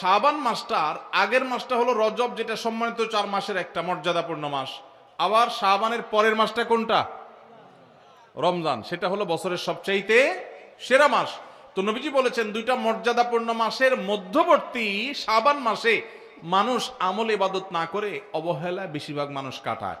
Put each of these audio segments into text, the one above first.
শাবান মাসটার আগের মাসটা হলো রজব, যেটা সম্মানিত চার মাসের একটা মর্যাদাপূর্ণ মাস। আবার শাবানের পরের মাসটা কোনটা? রমজান, সেটা হলো বছরের সবচাইতে সেরা মাস। তো নবীজি বলেছেন, দুইটা মর্যাদাপূর্ণ মাসের মধ্যবর্তী শাবান মাসে মানুষ আমল ইবাদত না করে অবহেলায় বেশিরভাগ মানুষ কাটায়।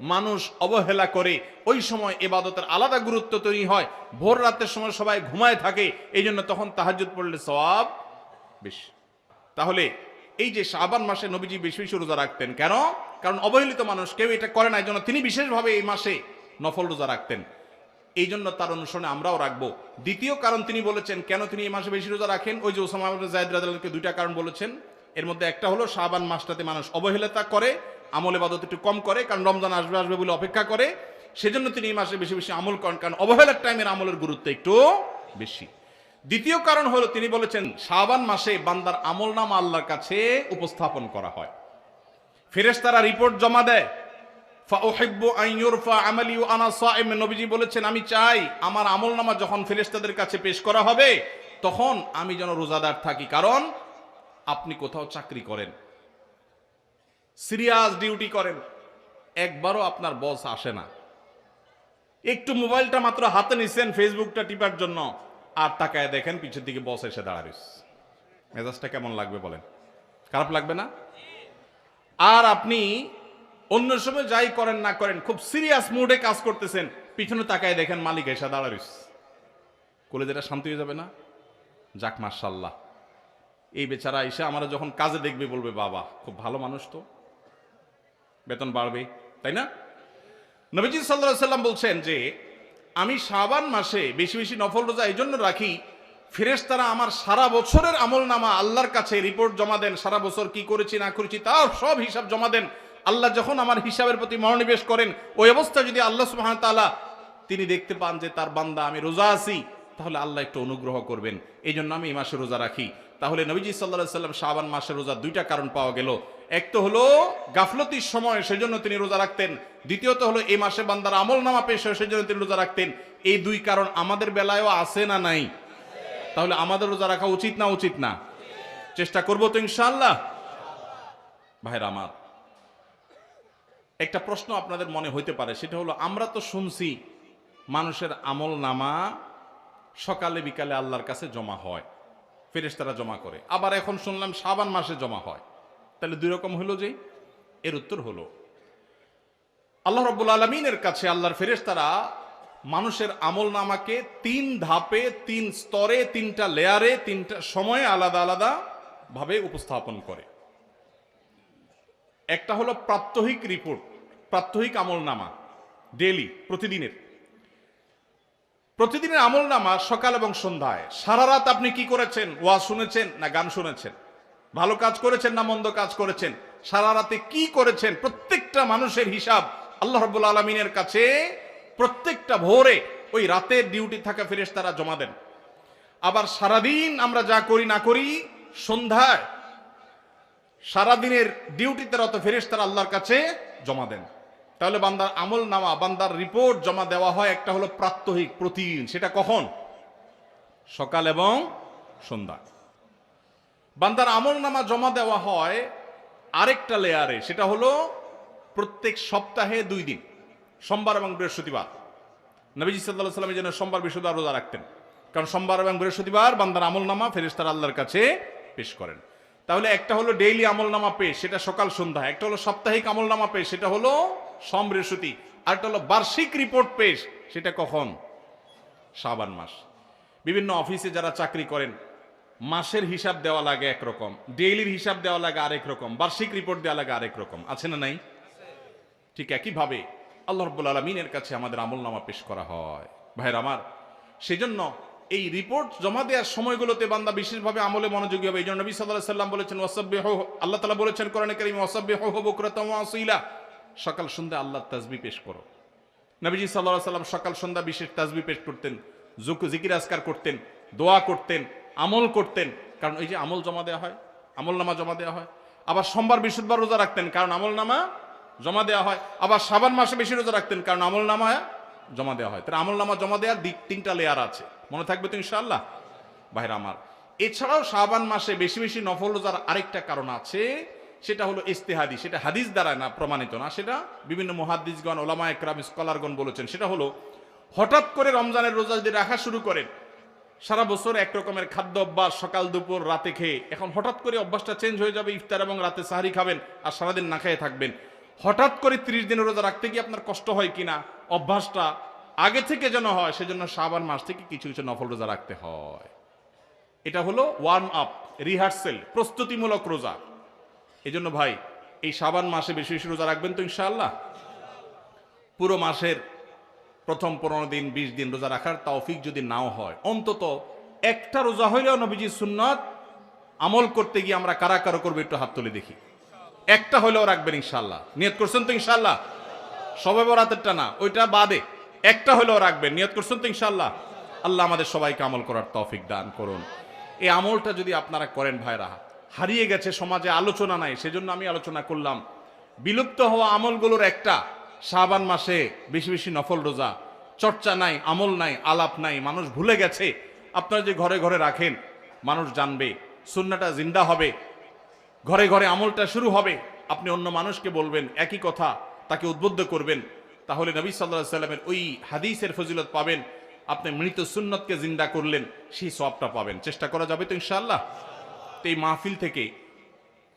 মানুষ অবহেলা করে, ওই সময় এবাদতের আলাদা গুরুত্ব তৈরি হয়। ভোর রাতের সময় সবাই ঘুমায় থাকে এই জন্য তখন তাহাজুদ পড়লে সব বেশি। তাহলে এই যে শাবান মাসে নবীজি বেশি বেশি রোজা রাখতেন, কেন? কারণ অবহেলিত মানুষ কেউ এটা করে না এই জন্য তিনি বিশেষভাবে এই মাসে নফল রোজা রাখতেন। এই জন্য তার অনুসরণে আমরাও রাখব। দ্বিতীয় কারণ তিনি বলেছেন, কেন তিনি এই মাসে বেশি রোজা রাখেন? ওই যে ওসামা জায়েদ রাদিয়াল্লাহু দুইটা কারণ বলেছেন। এর মধ্যে একটা হলো, শাবান মাসটাতে মানুষ অবহেলতা করে আমল ইবাদত একটু কম করে, কারণ রমজান আসবে আসবে বলে অপেক্ষা করে। সেজন্য তিনি এই মাসে বেশি বেশি আমল করেন, কারণ অবহেলার টাইমের আমলের গুরুত্ব একটু বেশি। দ্বিতীয় কারণ হলো, তিনি বলেছেন, শাবান মাসে বান্দার আমল নাম আল্লাহর কাছে উপস্থাপন করা হয়। ফেরেশতারা রিপোর্ট জমা দেয় আমালি নবীজি বলেছেন, আমি চাই আমার আমলনামা যখন ফেরেশতাদের কাছে পেশ করা হবে, তখন আমি যেন রোজাদার থাকি। কারণ আপনি কোথাও চাকরি করেন সিরিয়াস ডিউটি করেন। একবারও আপনার বস আসে না। একটু মোবাইলটা মাত্র হাতে নিছেন ফেসবুকটা টিপার জন্য। আর তাকায় দেখেন পিছের দিকে বস এসে দাঁড়াইস মেজাজটা কেমন লাগবে বলেন? খারাপ লাগবে না? আর আপনি অন্য সময় যাই করেন না করেন, খুব সিরিয়াস মুডে কাজ করতেছেন, পিছনে তাকায় দেখেন মালিক এসে দাঁড়াইস কোলে যেটা শান্তি হয়ে যাবে না? যাক মার্শাল্লাহ এই বেচারা এসে আমরা যখন কাজে দেখবে বলবে, বাবা, খুব ভালো মানুষ তো। বেতন বাড়বে, তাই না? নবীজি সাল্লাহ সাল্লাম বলছেন যে, আমি শাবান মাসে বেশি বেশি নফল রোজা এই জন্য রাখি, ফেরেশতারা আমার সারা বছরের আমল নামা আল্লাহর কাছে রিপোর্ট জমা দেন, সারা বছর কি করেছি, না করেছি, তার সব হিসাব জমা দেন। আল্লাহ যখন আমার হিসাবের প্রতি মনোনিবেশ করেন, ওই অবস্থা যদি আল্লাহ সুবহান তাআলা, তিনি দেখতে পান যে তার বান্দা, আমি রোজা আছি, তাহলে আল্লাহ একটু অনুগ্রহ করবেন। এই জন্য আমি এই মাসে রোজা রাখি। তাহলে নবীজি সাল্লাহ সাল্লাম শাবান মাসের রোজা দুইটা কারণ পাওয়া গেল। এক তো হলো গাফলতির সময় সেজন্য তিনি রোজা রাখতেন। দ্বিতীয়ত হলো এই মাসে বান্দার আমল নামা পেশ সেজন্য তিনি রোজা রাখতেন। এই দুই কারণ আমাদের বেলায়ও আছে না নাই? তাহলে আমাদের রোজা রাখা উচিত না উচিত না? চেষ্টা করব তো ইনশাল্লাহ ভাইরা আমার, একটা প্রশ্ন আপনাদের মনে হইতে পারে, সেটা হলো আমরা তো শুনছি মানুষের আমল নামা সকালে বিকালে আল্লাহর কাছে জমা হয়। ফেরেশতারা জমা করে। আবার এখন শুনলাম সাবান মাসে জমা হয়। তাহলে দুই রকম হলো যে, এর উত্তর হলো, আল্লাহ রব্বুল আলমিনের কাছে আল্লাহর ফেরেশতারা মানুষের আমল নামাকে তিন ধাপে, তিন স্তরে, তিনটা লেয়ারে, তিনটা সময়ে আলাদা আলাদা ভাবে উপস্থাপন করে। একটা হলো প্রাত্যহিক রিপোর্ট, প্রাত্যহিক আমল নামা ডেলি প্রতিদিনের। প্রতিদিনের আমল নামা সকাল এবং সন্ধ্যায়। সারা রাত আপনি কি করেছেন? ওয়াজ শুনেছেন না গান শুনেছেন? ভালো কাজ করেছেন না মন্দ কাজ করেছেন? সারা রাতে কি করেছেন? প্রত্যেকটা মানুষের হিসাব আল্লাহ রব্বুল আলমিনের কাছে। প্রত্যেকটা ভোরে ওই রাতের ডিউটি থাকা ফেরেস তারা জমা দেন। আবার সারাদিন আমরা যা করি না করি, সন্ধ্যায় সারাদিনের ডিউটিতে রত ফেরেস তারা আল্লাহর কাছে জমা দেন। তাহলে বান্দার আমল নামা, বান্দার রিপোর্ট জমা দেওয়া হয়, একটা হলো প্রাত্যহিক, প্রতিদিন। সেটা কখন? সকাল এবং সন্ধ্যা। বান্দার আমল নামা জমা দেওয়া হয় আরেকটা লেয়ারে সেটা হলো প্রত্যেক সপ্তাহে দুই দিন, সোমবার এবং বৃহস্পতিবার। নবীজি সাল্লাহ সাল্লামের জন্য সোমবার, বৃহস্পতিবার রোজা রাখতেন। কারণ সোমবার এবং বৃহস্পতিবার বান্দার আমল নামা ফেরেস্তার আল্লাহর কাছে পেশ করেন। তাহলে একটা হলো ডেইলি আমল নামা পেশ, সেটা সকাল, সন্ধ্যা। একটা হলো সাপ্তাহিক আমল নামা পেশ, সেটা হলো সোম বৃহস্পতি আরেকটা হলো বার্ষিক রিপোর্ট পেশ সেটা কখন? শাবান মাস। বিভিন্ন অফিসে যারা চাকরি করেন, মাসের হিসাব দেওয়া লাগে একরকম, ডেইলির হিসাব দেওয়া লাগে আরেক রকম, বার্ষিক রিপোর্ট দেওয়া লাগে আরেক রকম। আছে না নাই? ঠিক একইভাবে আল্লাহ রব্বুল আলমিনের কাছে আমাদের আমল নামা পেশ করা হয়। ভাইয়ের আমার, সেজন্য এই রিপোর্ট জমা দেওয়ার সময়গুলোতে বান্দা বিশেষভাবে আমলে মনোযোগী হবে। এই জন্য নবী সাল্লাহ সাল্লাম বলেছেন, ওয়াসাব্বিহ, আল্লাহ তালা বলেছেন, কোরআন করিম ওয়াসাব্বিহ বকরাতাম ওয়াসিলা সকাল সন্ধ্যা আল্লাহর তাজবি পেশ করো। নবীজি সাল্লাহ সাল্লাম সকাল সন্ধ্যা বিশেষ তাজবি পেশ করতেন, জুক- জিকির, আজকার করতেন, দোয়া করতেন, আমল করতেন। কারণ এই যে আমল জমা দেওয়া হয়, আমল নামা জমা দেওয়া হয়, আবার সোমবার, বৃহস্পতিবার রোজা রাখতেন, কারণ আমল নামা জমা দেওয়া হয়। আবার সাবান মাসে বেশি রোজা রাখতেন, কারণ আমল নামা জমা দেওয়া হয়। তাহলে আমল নামা জমা দেওয়ার দিক তিনটা লেয়ার আছে। মনে থাকবে তো ইনশাআল্লাহ? ভাইরা আমার, এছাড়াও শাবান মাসে বেশি বেশি নফল রোজার আরেকটা কারণ আছে সেটা হলো ইস্তেহাদি সেটা হাদিস দ্বারা না প্রমাণিত না, সেটা বিভিন্ন মহাদ্দিসগণ ওলামা একরাম, স্কলারগণ বলেছেন। সেটা হলো হঠাৎ করে রমজানের রোজা যদি রাখা শুরু করেন, সারা বছর এক রকমের খাদ্য অভ্যাস, সকাল, দুপুর, রাতে খেয়ে, এখন হঠাৎ করে অভ্যাসটা চেঞ্জ হয়ে যাবে, ইফতার এবং রাতে সাহারি খাবেন আর সারাদিন না খেয়ে থাকবেন। হঠাৎ করে ত্রিশ দিনের রোজা রাখতে গিয়ে আপনার কষ্ট হয় কিনা অভ্যাসটা আগে থেকে যেন হয়, সেজন্য সাবান মাস থেকে কিছু কিছু নফল রোজা রাখতে হয়। এটা হলো ওয়ার্ম আপ রিহার্সেল প্রস্তুতিমূলক রোজা। এই জন্য ভাই, এই সাবান মাসে বেশি বেশি রোজা রাখবেন তো ইনশাআল্লাহ? পুরো মাসের প্রথম পনেরো দিন, বিশ দিন রোজা রাখার তৌফিক যদি নাও হয়, অন্তত একটা রোজা হইলেও নবীজি সুন্নত আমল করতে গিয়ে আমরা কারা কারও করব একটু হাত তুলে দেখি। একটা হইলেও রাখবেন ইনশাল্লাহ নিয়ত করছেন তো ইনশাল্লাহ সবে বরাতেরটা না, ওইটা বাদে একটা হইলেও রাখবেন। নিয়ত করছেন তো ইনশাল্লাহ আল্লাহ আমাদের সবাইকে আমল করার তৌফিক দান করুন। এই আমলটা যদি আপনারা করেন ভাইরা হারিয়ে গেছে সমাজে আলোচনা নাই, সেজন্য আমি আলোচনা করলাম। বিলুপ্ত হওয়া আমলগুলোর একটা, শাবান মাসে বেশি বেশি নফল রোজা। চর্চা নাই, আমল নাই, আলাপ নাই, মানুষ ভুলে গেছে। আপনারা যে ঘরে ঘরে রাখেন, মানুষ জানবে, সুন্নাটা জিন্দা হবে। ঘরে ঘরে আমলটা শুরু হবে। আপনি অন্য মানুষকে বলবেন, একই কথা, তাকে উদ্বুদ্ধ করবেন। তাহলে নবী সাল্লাহ সাল্লামের ওই হাদিসের ফজিলত পাবেন। আপনি মৃত সুন্নতকে জিন্দা করলেন, সেই সবটা পাবেন। চেষ্টা করা যাবে তো ইনশাআল্লাহ? তো এই মাহফিল থেকে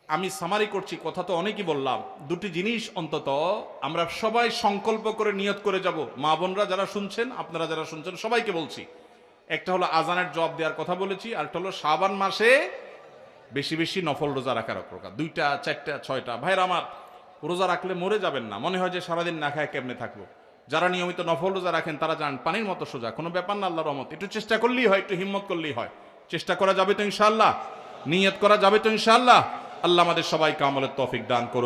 আমি সামারি করছি, কথা তো অনেকই বললাম। দুটি জিনিস অন্তত আমরা সবাই সংকল্প করে নিয়ত করে যাব। মা বোনরা যারা শুনছেন, আপনারা যারা শুনছেন, সবাইকে বলছি। একটা হলো আজানের জবাব দেওয়ার কথা বলেছি, আর একটা হলো সাবান মাসে বেশি বেশি নফল রোজা রাখার প্রকার। দুইটা, চারটা, ছয়টা। ভাইরা আমার, রোজা রাখলে মরে যাবেন না। মনে হয় যে সারাদিন না খায় কেমনে থাকব? যারা নিয়মিত নফল রোজা রাখেন, তারা জান পানির মতো সোজা। কোনো ব্যাপার না আল্লাহ রহমত। একটু চেষ্টা করলেই হয়, একটু হিম্মত করলেই হয়। চেষ্টা করা যাবে তো ইনশাল্লাহ নিয়ত করা যাবে তো ইনশাআল্লাহ। আল্লাহ আমাদের সবাইকে আমলের তফিক দান করুন।